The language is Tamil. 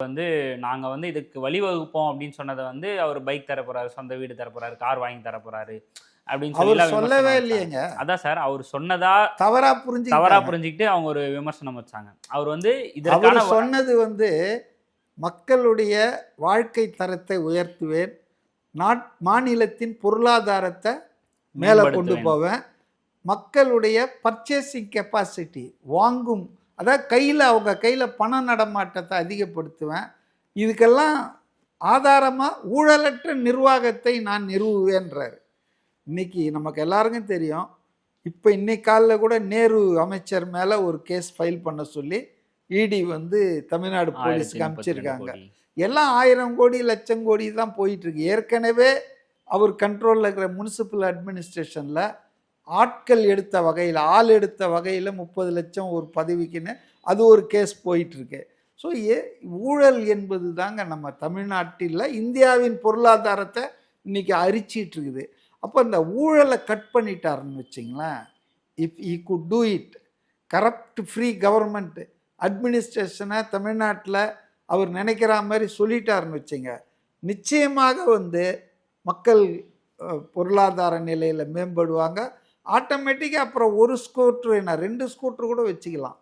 வந்து நாங்க வந்து இதுக்கு வழிவகுப்போம் அப்படின்னு சொன்னதை வந்து அவர் பைக் தர போறாரு சொந்த வீடு தர போறாரு கார் வாங்கி தர போறாரு அப்படின்னு சொல்லி சொல்லவே இல்லையேங்க. அதான் சார் அவர் சொன்னதா தவறா புரிஞ்சு தவறா புரிஞ்சுக்கிட்டு அவங்க ஒரு விமர்சனம் வச்சாங்க அவர் வந்து இதற்கான சொன்னது வந்து மக்களுடைய வாழ்க்கை தரத்தை உயர்த்துவேன் நாட் மாநிலத்தின் பொருளாதாரத்தை மேலே கொண்டு. போவேன் மக்களுடைய பர்ச்சேசிங் கெப்பாசிட்டி வாங்கும் அதாவது கையில் அவங்க கையில் பண நடமாட்டத்தை அதிகப்படுத்துவேன். இதுக்கெல்லாம் ஆதாரமாக ஊழலற்ற நிர்வாகத்தை நான் நிறுவுவேன்றார். இன்னைக்கு நமக்கு எல்லாருக்கும் தெரியும். இப்போ இன்னைக்கு காலையில் கூட நேரு அமைச்சர் மேலே ஒரு கேஸ் ஃபைல் பண்ண சொல்லி இடி வந்து தமிழ்நாடு போலீஸ்க்கு அமைச்சிருக்காங்க. எல்லாம் ஆயிரம் கோடி லட்சம் கோடி தான் போயிட்டு இருக்கு. ஏற்கனவே அவர் கண்ட்ரோலில் இருக்கிற முனிசிபல் அட்மினிஸ்ட்ரேஷனில் ஆட்கள் எடுத்த வகையில் ஆள் எடுத்த வகையில் முப்பது லட்சம் ஒரு பதவிக்குன்னு அது ஒரு கேஸ் போயிட்டுருக்கு. ஸோ ஏ ஊழல் என்பது தாங்க நம்ம தமிழ்நாட்டில் இந்தியாவின் பொருளாதாரத்தை இன்னைக்கு அரிச்சிட்டு இருக்குது அப்போ இந்த ஊழலை கட் பண்ணிட்டாருன்னு வச்சிங்களேன் if he could do it corrupt free government அட்மினிஸ்ட்ரேஷனை தமிழ்நாட்டில் அவர் நினைக்கிற மாதிரி சொல்லிட்டாருன்னு வச்சுங்க. நிச்சயமாக வந்து மக்கள் பொருளாதார நிலையில் மேம்படுவாங்க. ஆட்டோமேட்டிக்காக அப்புறம் ஒரு ஸ்கூட்ரு என்ன ரெண்டு ஸ்கூட்ரு கூட வச்சுக்கலாம்.